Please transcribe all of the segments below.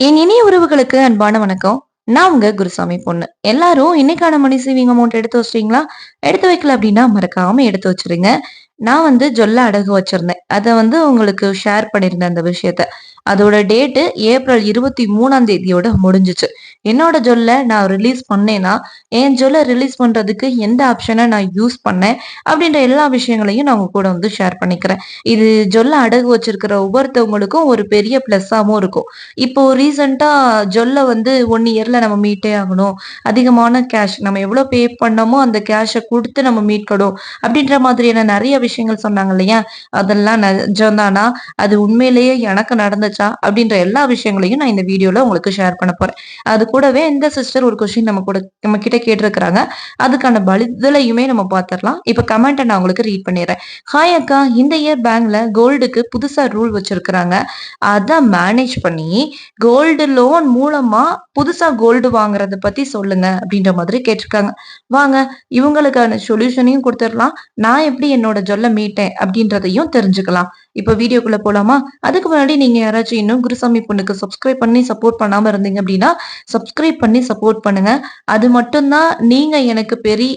என் இனிய உறவுகளுக்கு அன்பான வணக்கம். நான் உங்க குருசாமி பொண்ணு. எல்லாரும் இன்னைக்கான மணி சேவிங் அமௌண்ட் எடுத்து வச்சிட்டீங்களா? எடுத்து வைக்கல அப்படின்னா மறக்காம எடுத்து வச்சிருங்க. நான் வந்து ஜொல்ல அடகு வச்சிருந்தேன். அதை வந்து உங்களுக்கு ஷேர் பண்ணியிருந்தேன் அந்த விஷயத்த. அதோட டேட்டு ஏப்ரல் இருபத்தி மூணாம் தேதியோட முடிஞ்சிச்சு. என்னோட ஜொல்ல நான் ரிலீஸ் பண்ணேன்னா என் ஜொல்ல ரிலீஸ் பண்றதுக்கு எந்த ஆப்ஷனை நான் யூஸ் பண்ணேன் அப்படின்ற எல்லா விஷயங்களையும் நான் உங்க கூட வந்து ஷேர் பண்ணிக்கிறேன். இது ஜொல்ல அடகு வச்சிருக்கிற ஒவ்வொருத்தவங்களுக்கும் ஒரு பெரிய பிளஸ்ஸாகவும் இருக்கும். இப்போ ரீசெண்டா ஜொல்ல வந்து ஒன் இயர்ல நம்ம மீட்டே ஆகணும். அதிகமான கேஷ் நம்ம எவ்வளோ பே பண்ணமோ அந்த கேஷை கொடுத்து நம்ம மீட்கணும் அப்படின்ற மாதிரியான நிறைய விஷயங்கள் சொன்னாங்க இல்லையா? அதெல்லாம் நிஜம்தானா அது உண்மையிலேயே எனக்கு நடந்துச்சா? அப்படின்ற எல்லா விஷயங்களையும் நான் இந்த வீடியோல உங்களுக்கு ஷேர் பண்ண போறேன். அது கூடவே இந்த சிஸ்டர் ஒரு கொஸ்டின் நம்ம கூட நம்ம கிட்ட கேட்டிருக்கிறாங்க. அதுக்கான பதிலையுமே நம்ம பார்த்துடலாம் இப்ப கமெண்ட்டை நான் உங்களுக்கு ரீட் பண்ணிடுறேன். ஹாய் அக்கா இந்த இயர் பேங்க்ல கோல்டுக்கு புதுசா ரூல் வச்சிருக்கிறாங்க. அதை மேனேஜ் பண்ணி கோல்டு லோன் மூலமா புதுசா கோல்டு வாங்குறத பத்தி சொல்லுங்க அப்படின்ற மாதிரி கேட்டிருக்காங்க. வாங்க இவங்களுக்கான சொல்யூஷனையும் கொடுத்துடலாம். நான் எப்படி என்னோட ஜொல்ல மீட்டேன் அப்படின்றதையும் தெரிஞ்சுக்கலாம். இப்போ வீடியோக்குள்ள போலாமா? அதுக்கு முன்னாடி நீங்க யாராச்சும் இன்னும் குருசாமி பொண்ணுக்கு சப்ஸ்கிரைப் பண்ணி சப்போர்ட் பண்ணாம இருந்தீங்க அப்படின்னா சப்ஸ்கிரைப் பண்ணி சப்போர்ட் பண்ணுங்க. அது மட்டும்தான் நீங்க எனக்கு பெரிய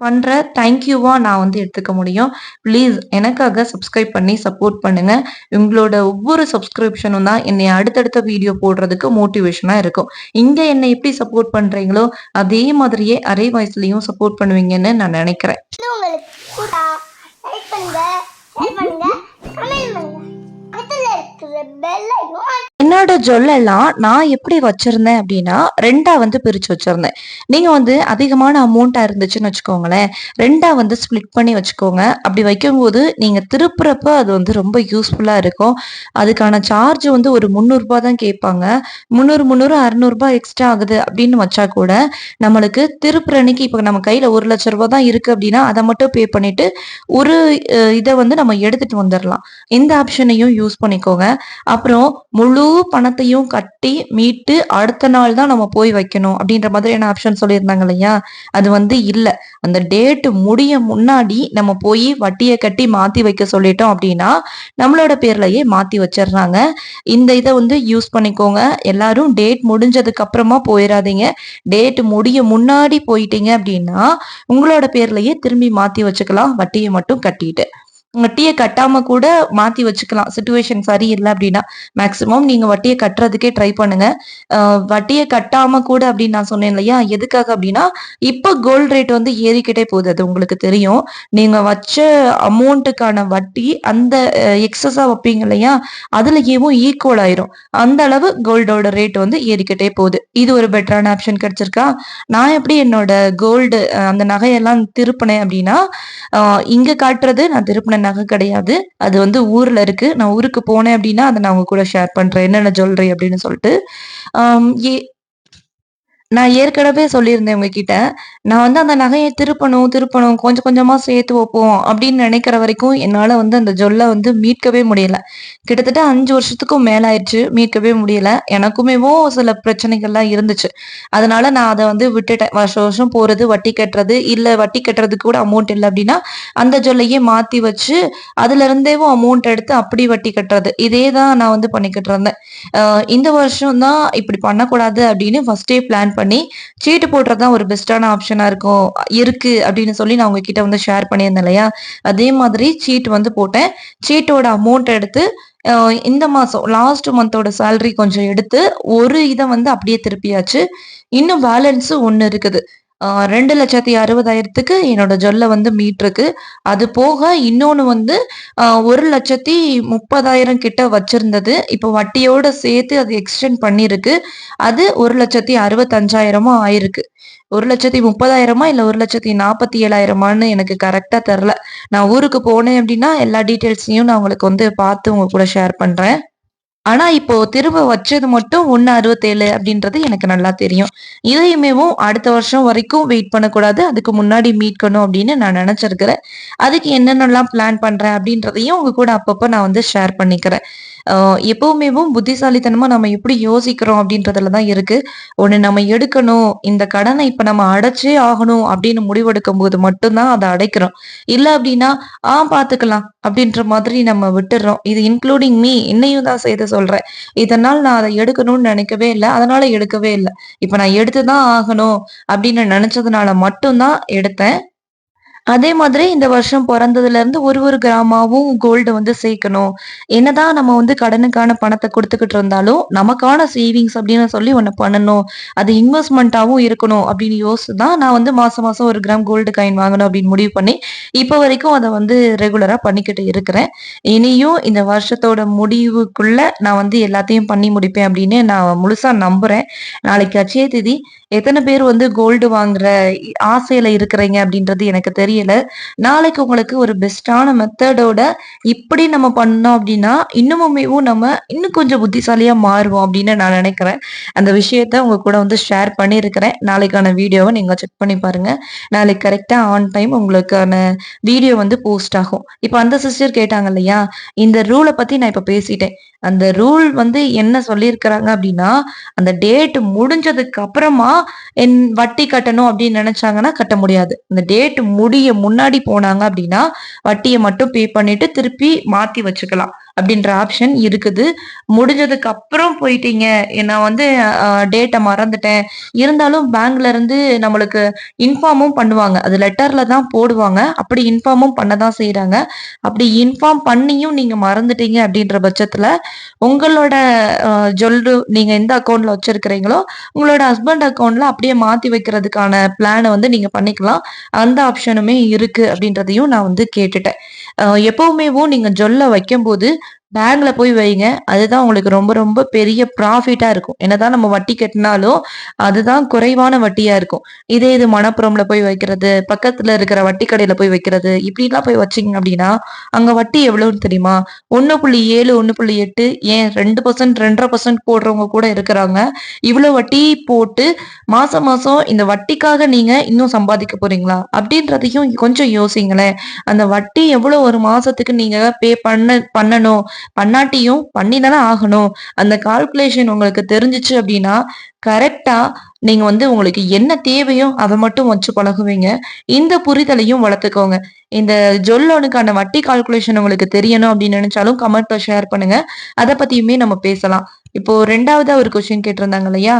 பண்ற தேங்க்யூவா நான் வந்து எடுத்துக்க முடியும். ப்ளீஸ் எனக்காக சப்ஸ்கிரைப் பண்ணி சப்போர்ட் பண்ணுங்க. உங்களோட ஒவ்வொரு சப்ஸ்கிரிப்ஷனும் தான் என்னை அடுத்தடுத்த வீடியோ போடுறதுக்கு மோட்டிவேஷனா இருக்கும். இங்க என்னை எப்படி சப்போர்ட் பண்றீங்களோ அதே மாதிரியே அரை வயசுலயும் சப்போர்ட் பண்ணுவீங்கன்னு நான் நினைக்கிறேன். இது உங்களுக்கு கூட லைக் பண்ணுங்க ஷேர் பண்ணுங்க கமெண்ட் என்னோட ஜொல்லெல்லாம் நான் எப்படி வச்சிருந்தேன் அப்படின்னா ரெண்டா வந்து பிரிச்சு வச்சிருந்தேன். நீங்க வந்து அதிகமான அமௌண்டா இருந்துச்சுன்னு வச்சுக்கோங்களேன். ரெண்டா வந்து ஸ்பிளிட் பண்ணி வச்சுக்கோங்க. அப்படி வைக்கும்போது நீங்க திருப்புறப்ப அது வந்து ரொம்ப யூஸ்ஃபுல்லா இருக்கும். அதுக்கான சார்ஜ் வந்து ஒரு முந்நூறுபா தான் கேட்பாங்க. முந்நூறு முந்நூறு அறுநூறுபா எக்ஸ்ட்ரா ஆகுது அப்படின்னு வச்சா கூட நம்மளுக்கு திருப்புறனைக்கு இப்போ நம்ம கையில ஒரு லட்ச ரூபா தான் இருக்கு அப்படின்னா அதை மட்டும் பே பண்ணிட்டு ஒரு இதை வந்து நம்ம எடுத்துட்டு வந்துடலாம் இந்த ஆப்ஷனையும் யூஸ் பண்ணிக்கோங்க. அப்புறம் முழு பணத்தையும் கட்டி மீட்டு அடுத்த நாள் தான் நம்ம போய் வைக்கணும் அப்படின்ற மாதிரியான ஆப்ஷன் சொல்லியிருந்தாங்க இல்லையா? அது வந்து இல்லை. அந்த டேட் முடிய முன்னாடி நம்ம போய் வட்டியை கட்டி மாத்தி வைக்க சொல்லிட்டோம் அப்படின்னா நம்மளோட பேர்லயே மாத்தி வச்சிடுறாங்க. இந்த இதை வந்து யூஸ் பண்ணிக்கோங்க. எல்லாரும் டேட் முடிஞ்சதுக்கு அப்புறமா போயிடாதீங்க. டேட் முடிய முன்னாடி போயிட்டீங்க அப்படின்னா உங்களோட பேர்லயே திரும்பி மாத்தி வச்சுக்கலாம். வட்டியை மட்டும் கட்டிட்டு. வட்டியை கட்டாம கூட மாத்தி வச்சுக்கலாம். சுச்சுவேஷன் சரியில்லை அப்படின்னா மேக்சிமம் நீங்க வட்டியை கட்டுறதுக்கே ட்ரை பண்ணுங்க. வட்டியை கட்டாம கூட அப்படின்னு நான் சொன்னேன் இல்லையா? எதுக்காக அப்படின்னா இப்ப கோல்ட் ரேட் வந்து ஏறிக்கிட்டே போகுது. அது உங்களுக்கு தெரியும். நீங்க வச்ச அமௌண்ட்டுக்கான வட்டி அந்த எக்ஸஸா வைப்பீங்க இல்லையா? அதுலயேவும் ஈக்குவல் ஆயிரும். அந்த அளவு கோல்டோட ரேட் வந்து ஏறிக்கிட்டே போகுது. இது ஒரு பெட்டரான ஆப்ஷன் கிடைச்சிருக்கா? நான் எப்படி என்னோட கோல்டு அந்த நகையெல்லாம் திருப்பினேன் அப்படின்னா இங்க காட்டுறது நான் திருப்பினேன் நகை கிடையாது. அது வந்து ஊர்ல இருக்கு. நான் ஊருக்கு போனேன் அப்படின்னா அதை நான் உங்க கூட ஷேர் பண்றேன். என்னென்ன ஜுவல்லரி அப்படின்னு சொல்லிட்டு ஏ- நான் ஏற்கனவே சொல்லியிருந்தேன் உங்ககிட்ட. நான் வந்து அந்த நகையை திருப்பணும் திருப்பணும் கொஞ்சம் கொஞ்சமா சேர்த்து வைப்போம் அப்படின்னு நினைக்கிற வரைக்கும் என்னால வந்து அந்த ஜொல்லை வந்து மீட்கவே முடியல. கிட்டத்தட்ட அஞ்சு வருஷத்துக்கும் மேலாயிடுச்சு மீட்கவே முடியல. எனக்குமேவோ சில பிரச்சனைகள்லாம் இருந்துச்சு. அதனால நான் அதை வந்து விட்டுட்டேன். வருஷம் வருஷம் போறது வட்டி கட்டுறது இல்ல வட்டி கட்டுறதுக்கு கூட அமௌண்ட் இல்லை அப்படின்னா அந்த ஜொல்லையே மாத்தி வச்சு அதுல இருந்தேவும் அமௌண்ட் எடுத்து அப்படி வட்டி கட்டுறது. இதே தான் நான் வந்து பண்ணிக்கிட்டு இருந்தேன். இந்த வருஷம் தான் இப்படி பண்ணக்கூடாது அப்படின்னு ஃபர்ஸ்டே பிளான் பண்ணி சீட்டு போடுறது தான் ஒரு பெஸ்டான ஆப்ஷன் இருக்கும். இருக்கு அப்படின்னு சொல்லி நான் உங்ககிட்ட வந்து ஷேர் பண்ணியிருந்தேன் இல்லையா? அதே மாதிரி சீட் வந்து போட்டேன். சீட்டோட அமௌண்ட் எடுத்து இந்த மாசம் லாஸ்ட் மந்தோட சேலரி கொஞ்சம் எடுத்து ஒரு இதை வந்து அப்படியே திருப்பியாச்சு. இன்னும் பேலன்ஸ் ஒன்னு இருக்குது. ரெண்டு லட்சத்தி அறுபதாயிரத்துக்கு என்னோட ஜொல்ல வந்து மீட்ருக்கு அது போக இன்னொன்று வந்து ஒரு லட்சத்தி முப்பதாயிரம் கிட்ட வச்சிருந்தது. இப்போ வட்டியோட சேர்த்து அது எக்ஸ்டெண்ட் பண்ணியிருக்கு. அது ஒரு லட்சத்தி அறுபத்தஞ்சாயிரமா ஆயிருக்கு. ஒரு லட்சத்தி முப்பதாயிரமா இல்லை ஒரு லட்சத்தி நாற்பத்தி ஏழாயிரமான்னு எனக்கு கரெக்டாக தெரில நான் ஊருக்கு போனேன் அப்படின்னா எல்லா டீட்டெயில்ஸையும் நான் உங்களுக்கு வந்து பார்த்து உங்க கூட ஷேர் பண்ணுறேன் ஆனா இப்போ திரும்ப வச்சது மட்டும் ஒன்னு அறுபத்தேழு அப்படின்றது எனக்கு நல்லா தெரியும். இதையுமேவும் அடுத்த வருஷம் வரைக்கும் வெயிட் பண்ணக்கூடாது. அதுக்கு முன்னாடி மீட்கணும் அப்படின்னு நான் நினைச்சிருக்கிறேன். அதுக்கு என்னென்னலாம் பிளான் பண்றேன் அப்படின்றதையும் உங்க கூட அப்பப்போ நான் வந்து ஷேர் பண்ணிக்கிறேன். ஆஹ் எப்பவுமேவும் புத்திசாலித்தனமா நம்ம எப்படி யோசிக்கிறோம் அப்படின்றதுல தான் இருக்கு. ஒண்ணு நம்ம எடுக்கணும் இந்த கடனை இப்ப நம்ம அடைச்சே ஆகணும் அப்படின்னு முடிவெடுக்கும் போது மட்டும்தான் அதை அடைக்கிறோம். இல்ல அப்படின்னா ஆ பாத்துக்கலாம் அப்படின்ற மாதிரி நம்ம விட்டுறோம். இது இன்க்ளூடிங் மீ என்னையும் தான் செய்து சொல்றேன். இதனால் நான் அதை எடுக்கணும்னு நினைக்கவே இல்லை. அதனால எடுக்கவே இல்லை. இப்ப நான் எடுத்துதான் ஆகணும் அப்படின்னு நினைச்சதுனால மட்டும்தான் எடுத்தேன். அதே மாதிரி இந்த வருஷம் பிறந்ததுல இருந்து ஒரு ஒரு கிராமாவும் கோல்டு வந்து சேர்க்கணும். என்னதான் நம்ம வந்து கடனுக்கான பணத்தை கொடுத்துக்கிட்டு இருந்தாலும் நமக்கான சேவிங்ஸ் அப்படின்னு சொல்லி ஒன்று பண்ணணும். அது இன்வெஸ்ட்மெண்ட்டாகவும் இருக்கணும் அப்படின்னு யோசிச்சு தான் நான் வந்து மாசம் மாசம் ஒரு கிராம் கோல்டு காயின் வாங்கணும் அப்படின்னு முடிவு பண்ணி இப்போ வரைக்கும் அதை வந்து ரெகுலரா பண்ணிக்கிட்டு இருக்கிறேன். இனியும் இந்த வருஷத்தோட முடிவுக்குள்ள நான் வந்து எல்லாத்தையும் பண்ணி முடிப்பேன் அப்படின்னு நான் முழுசா நம்புறேன். நாளைக்கு அச்சய திதி எத்தனை பேர் வந்து கோல்டு வாங்குற ஆசையில இருக்கிறீங்க அப்படின்றது எனக்கு தெரியல. நாளைக்கு உங்களுக்கு ஒரு பெஸ்டான மெத்தடோட இப்படி நம்ம பண்ணோம் அப்படின்னா இன்னமுமேவும் நம்ம இன்னும் கொஞ்சம் புத்திசாலியா மாறுவோம் அப்படின்னு நான் நினைக்கிறேன். அந்த விஷயத்த உங்க கூட வந்து ஷேர் பண்ணியிருக்கிறேன். நாளைக்கான வீடியோவை நீங்க செக் பண்ணி பாருங்க. நாளைக்கு கரெக்டா ஆன் டைம் உங்களுக்கான வீடியோ வந்து போஸ்ட் ஆகும். இப்போ அந்த சிஸ்டர் கேட்டாங்க இல்லையா இந்த ரூலை பத்தி நான் இப்ப பேசிட்டேன். அந்த ரூல் வந்து என்ன சொல்லியிருக்கிறாங்க அப்படின்னா அந்த டேட் முடிஞ்சதுக்கு அப்புறமா என் வட்டி கட்டணும் அப்படின்னு நினைச்சாங்கன்னா கட்ட முடியாது. அந்த டேட் முடிய முன்னாடி போனாங்க அப்படின்னா வட்டியை மட்டும் பே பண்ணிட்டு திருப்பி மாத்தி வச்சுக்கலாம். அப்படின்ற ஆப்ஷன் இருக்குது. முடிஞ்சதுக்கு அப்புறம் போயிட்டீங்க. நான் வந்து டேட்டை மறந்துட்டேன். இருந்தாலும் பேங்க்ல இருந்து நம்மளுக்கு இன்ஃபார்மும் பண்ணுவாங்க. அது லெட்டர்ல தான் போடுவாங்க. அப்படி இன்ஃபார்மும் பண்ண தான் செய்யறாங்க அப்படி இன்ஃபார்ம் பண்ணியும் நீங்க மறந்துட்டீங்க அப்படின்ற பட்சத்துல உங்களோட ஜொல்லு நீங்க எந்த அக்கௌண்ட்ல வச்சிருக்கிறீங்களோ உங்களோட ஹஸ்பண்ட் அக்கௌண்ட்ல அப்படியே மாத்தி வைக்கிறதுக்கான பிளானை வந்து நீங்க பண்ணிக்கலாம். அந்த ஆப்ஷனுமே இருக்கு அப்படின்றதையும் நான் வந்து கேட்டுட்டேன். எப்பவுமேவும் நீங்க ஜொல்ல வைக்கும்போது பேங்க்ல போய் வைங்க. அதுதான் உங்களுக்கு ரொம்ப ரொம்ப பெரிய ப்ராஃபிட்டா இருக்கும். என்னதான் நம்ம வட்டி கட்டினாலும் அதுதான் குறைவான வட்டியா இருக்கும். இதே இது மணப்புறம்ல போய் வைக்கிறது பக்கத்துல இருக்கிற வட்டி கடையில போய் வைக்கிறது இப்படிலாம் போய் வச்சீங்க அப்படின்னா அங்க வட்டி எவ்வளவுன்னு தெரியுமா? ஒன்னு புள்ளி ஏழு ஒன்னு புள்ளி எட்டு ஏன் ரெண்டு பர்சன்ட் ரெண்டரை பர்சன்ட் போடுறவங்க கூட இருக்கிறாங்க. இவ்வளவு வட்டி போட்டு மாசம் மாசம் இந்த வட்டிக்காக நீங்க இன்னும் சம்பாதிக்க போறீங்களா? அப்படின்றதையும் கொஞ்சம் யோசிங்களேன். அந்த வட்டி எவ்வளவு ஒரு மாசத்துக்கு நீங்க பே பண்ண பண்ணணும்? பண்ணாட்டியும் பண்ணி தானே ஆகணும். அந்த கால்குலேஷன் உங்களுக்கு தெரிஞ்சிச்சு அப்படின்னா கரெக்டா நீங்க வந்து உங்களுக்கு என்ன தேவையோ அதை மட்டும் வச்சு பழகுவீங்க. இந்த புரிதலையும் வளர்த்துக்கோங்க. இந்த ஜொல்லோனுக்கான வட்டி கால்குலேஷன் உங்களுக்கு தெரியணும் அப்படின்னு நினைச்சாலும் கமெண்ட்ல ஷேர் பண்ணுங்க. அதை பத்தியுமே நம்ம பேசலாம். இப்போ ரெண்டாவதா ஒரு கொஸ்டின் கேட்டிருந்தாங்க இல்லையா?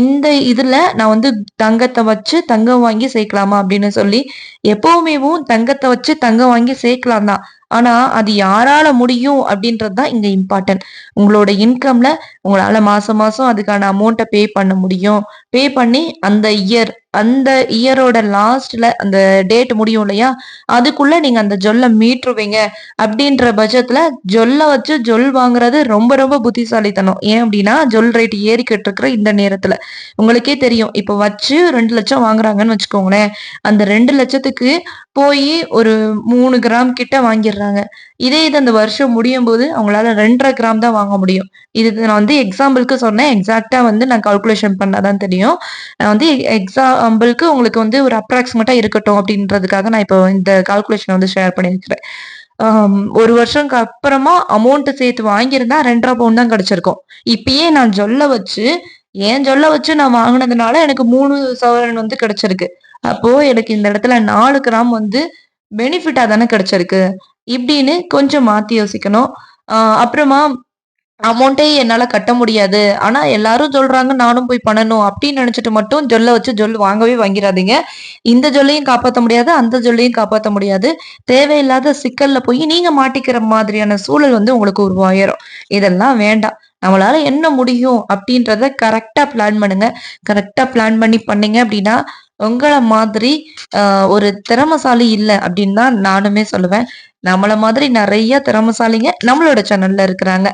இந்த இதுல நான் வந்து தங்கத்தை வச்சு தங்கம் வாங்கி சேர்க்கலாமா அப்படின்னு சொல்லி எப்பவுமேவும் தங்கத்தை வச்சு தங்கம் வாங்கி சேர்க்கலாம் தான். ஆனா அது யாரால முடியும் அப்படின்றது தான் இங்க இம்பார்ட்டன்ட் உங்களோட இன்கம்ல உங்களால மாசம் மாசம் அதுக்கான அமௌண்ட்டை பே பண்ண முடியும். பே பண்ணி அந்த இயர் அந்த இயரோட லாஸ்ட்ல அந்த டேட் முடியும் இல்லையா? அதுக்குள்ள நீங்க அந்த ஜொல்ல மீட்டுருவீங்க. அப்படின்ற பட்சத்துல ஜொல்ல வச்சு ஜொல் வாங்குறது ரொம்ப ரொம்ப புத்திசாலித்தனம். ஏன் அப்படின்னா ஜொல் ரேட் ஏறிக்கிட்டு இருக்கிற இந்த நேரத்துல. உங்களுக்கே தெரியும். இப்ப வச்சு ரெண்டு லட்சம் வாங்குறாங்கன்னு வச்சுக்கோங்களேன். அந்த ரெண்டு லட்சத்துக்கு போய் ஒரு மூணு கிராம் கிட்ட வாங்கிடுறாங்க. இதே இது அந்த வருஷம் முடியும் போது அவங்களால ரெண்டரை கிராம் தான் வாங்க முடியும். இது நான் வந்து எக்ஸாம்பிளுக்கு சொன்னேன். எக்ஸாக்டா வந்து நான் கால்குலேஷன் பண்ணாதான் தெரியும். நான் வந்து எக்ஸா எக்ஸாம்பிளுக்கு உங்களுக்கு வந்து ஒரு அப்ராக்சிமேட்டா இருக்கட்டும் அப்படின்றதுக்காக நான் இப்போ இந்த கால்குலேஷன் வந்து ஷேர் பண்ணியிருக்கிறேன். ஒரு வருஷம்க்கு அப்புறமா அமௌண்ட் சேர்த்து வாங்கியிருந்தா ரெண்டரை பவுன் தான் கிடைச்சிருக்கும். இப்பயே நான் சொல்ல வச்சு ஏன் சொல்ல வச்சு நான் வாங்கினதுனால எனக்கு மூணு சவரன் வந்து கிடைச்சிருக்கு. அப்போ எனக்கு இந்த இடத்துல நாலு கிராம் வந்து பெனிஃபிட்டா தானே கிடைச்சிருக்கு. இப்படின்னு கொஞ்சம் மாத்தி யோசிக்கணும். அப்புறமா அமௌண்ட்டே என்னால கட்ட முடியாது. ஆனா எல்லாரும் சொல்றாங்க நானும் போய் பண்ணணும் அப்படின்னு நினைச்சிட்டு மட்டும் ஜொல்ல வச்சு ஜொல் வாங்கவே வாங்கிடாதீங்க இந்த ஜொல்லையும் காப்பாற்ற முடியாது அந்த ஜொல்லையும் காப்பாற்ற முடியாது. தேவையில்லாத சிக்கல்ல போய் நீங்க மாட்டிக்கிற மாதிரியான சூழல் வந்து உங்களுக்கு உருவாயிரும். இதெல்லாம் வேண்டாம். நம்மளால என்ன முடியும் அப்படின்றத கரெக்டா பிளான் பண்ணுங்க. கரெக்டா பிளான் பண்ணி பண்ணீங்க அப்படின்னா உங்களை மாதிரி ஒரு திறமசாலி இல்லை அப்படின்னு தான் நானுமே சொல்லுவேன். நம்மள மாதிரி நிறைய திறமசாலிங்க நம்மளோட சேனல்ல இருக்கிறாங்க.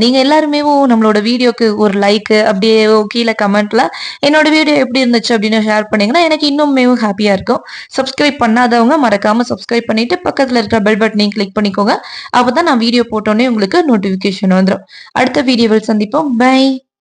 நீங்க எல்லாருமே நம்மளோட வீடியோக்கு ஒரு லைக் அப்படியே கீழே கமெண்ட்ல என்னோட வீடியோ எப்படி இருந்துச்சு அப்படின்னு ஷேர் பண்ணீங்கன்னா எனக்கு இன்னுமே ஹாப்பியா இருக்கும். சப்ஸ்கிரைப் பண்ணாதவங்க மறக்காம சப்ஸ்கிரைப் பண்ணிட்டு பக்கத்துல இருக்கிற பெல் பட்டனையும் கிளிக் பண்ணிக்கோங்க. அப்பதான் நான் வீடியோ போட்டோன்னே உங்களுக்கு நோட்டிபிகேஷன் வந்துடும் அடுத்த வீடியோவில் சந்திப்போம். பை